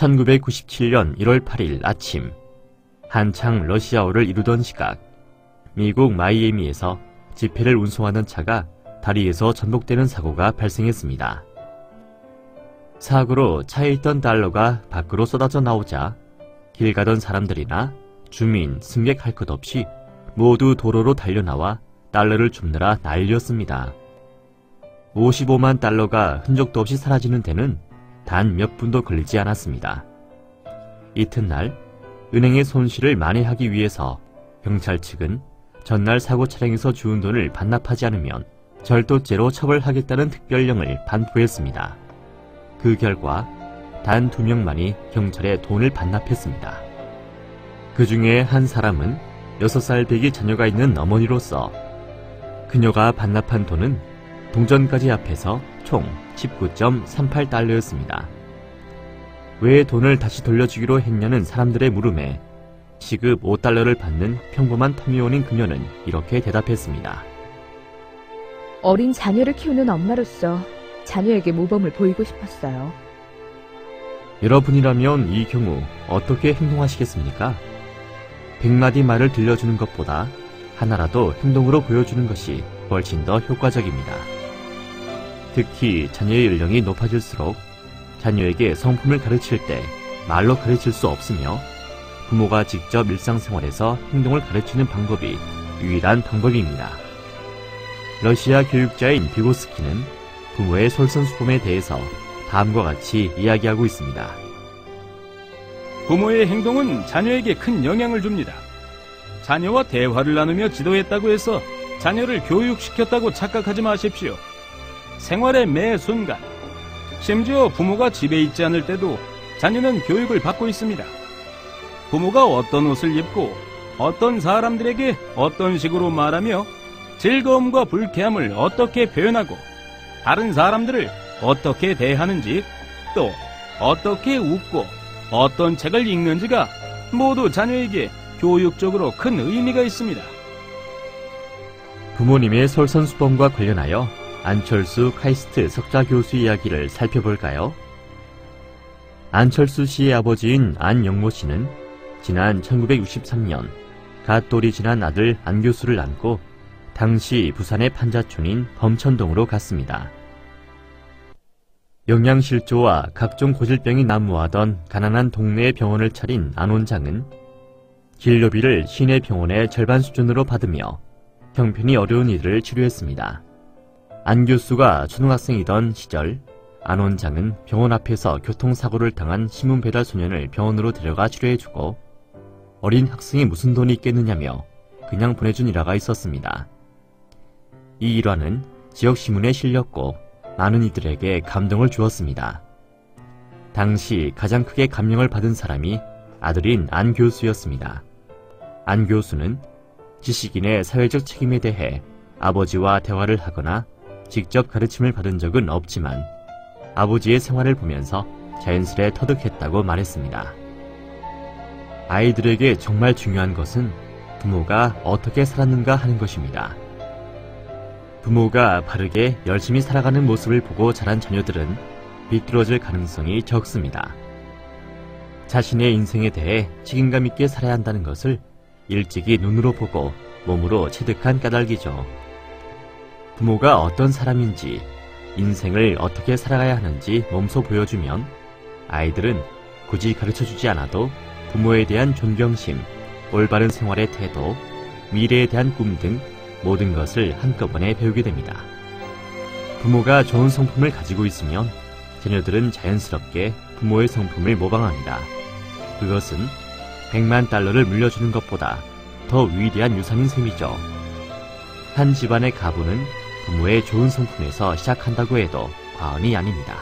1997년 1월 8일 아침 한창 러시아어를 이루던 시각 미국 마이애미에서 지폐를 운송하는 차가 다리에서 전복되는 사고가 발생했습니다. 사고로 차에 있던 달러가 밖으로 쏟아져 나오자 길 가던 사람들이나 주민, 승객 할 것 없이 모두 도로로 달려나와 달러를 줍느라 난리였습니다. 55만 달러가 흔적도 없이 사라지는 데는 단 몇 분도 걸리지 않았습니다. 이튿날 은행의 손실을 만회하기 위해서 경찰 측은 전날 사고 차량에서 주운 돈을 반납하지 않으면 절도죄로 처벌하겠다는 특별령을 반포했습니다. 그 결과 단 두 명만이 경찰에 돈을 반납했습니다. 그 중에 한 사람은 6살 배기 자녀가 있는 어머니로서 그녀가 반납한 돈은 동전까지 합해서 총 19.38달러였습니다. 왜 돈을 다시 돌려주기로 했냐는 사람들의 물음에 시급 5달러를 받는 평범한 터미온인 그녀는 이렇게 대답했습니다. 어린 자녀를 키우는 엄마로서 자녀에게 모범을 보이고 싶었어요. 여러분이라면 이 경우 어떻게 행동하시겠습니까? 백마디 말을 들려주는 것보다 하나라도 행동으로 보여주는 것이 훨씬 더 효과적입니다. 특히 자녀의 연령이 높아질수록 자녀에게 성품을 가르칠 때 말로 가르칠 수 없으며 부모가 직접 일상생활에서 행동을 가르치는 방법이 유일한 방법입니다. 러시아 교육자인 비고스키는 부모의 솔선수범에 대해서 다음과 같이 이야기하고 있습니다. 부모의 행동은 자녀에게 큰 영향을 줍니다. 자녀와 대화를 나누며 지도했다고 해서 자녀를 교육시켰다고 착각하지 마십시오. 생활의 매 순간, 심지어 부모가 집에 있지 않을 때도 자녀는 교육을 받고 있습니다. 부모가 어떤 옷을 입고 어떤 사람들에게 어떤 식으로 말하며 즐거움과 불쾌함을 어떻게 표현하고 다른 사람들을 어떻게 대하는지 또 어떻게 웃고 어떤 책을 읽는지가 모두 자녀에게 교육적으로 큰 의미가 있습니다. 부모님의 솔선수범과 관련하여 안철수 카이스트 석좌 교수 이야기를 살펴볼까요? 안철수 씨의 아버지인 안영모 씨는 지난 1963년 갓돌이 지난 아들 안 교수를 안고 당시 부산의 판자촌인 범천동으로 갔습니다. 영양실조와 각종 고질병이 난무하던 가난한 동네의 병원을 차린 안 원장은 진료비를 시내 병원의 절반 수준으로 받으며 형편이 어려운 이들을 치료했습니다. 안 교수가 초등학생이던 시절 안 원장은 병원 앞에서 교통사고를 당한 신문배달 소년을 병원으로 데려가 치료해주고 어린 학생이 무슨 돈이 있겠느냐며 그냥 보내준 일화가 있었습니다. 이 일화는 지역신문에 실렸고 많은 이들에게 감동을 주었습니다. 당시 가장 크게 감명을 받은 사람이 아들인 안 교수였습니다. 안 교수는 지식인의 사회적 책임에 대해 아버지와 대화를 하거나 직접 가르침을 받은 적은 없지만 아버지의 생활을 보면서 자연스레 터득했다고 말했습니다. 아이들에게 정말 중요한 것은 부모가 어떻게 살았는가 하는 것입니다. 부모가 바르게 열심히 살아가는 모습을 보고 자란 자녀들은 비뚤어질 가능성이 적습니다. 자신의 인생에 대해 책임감 있게 살아야 한다는 것을 일찍이 눈으로 보고 몸으로 체득한 까닭이죠. 부모가 어떤 사람인지, 인생을 어떻게 살아가야 하는지 몸소 보여주면 아이들은 굳이 가르쳐 주지 않아도 부모에 대한 존경심, 올바른 생활의 태도, 미래에 대한 꿈 등 모든 것을 한꺼번에 배우게 됩니다. 부모가 좋은 성품을 가지고 있으면 자녀들은 자연스럽게 부모의 성품을 모방합니다. 그것은 100만 달러를 물려주는 것보다 더 위대한 유산인 셈이죠. 한 집안의 가부는 부모의 좋은 성품에서 시작한다고 해도 과언이 아닙니다.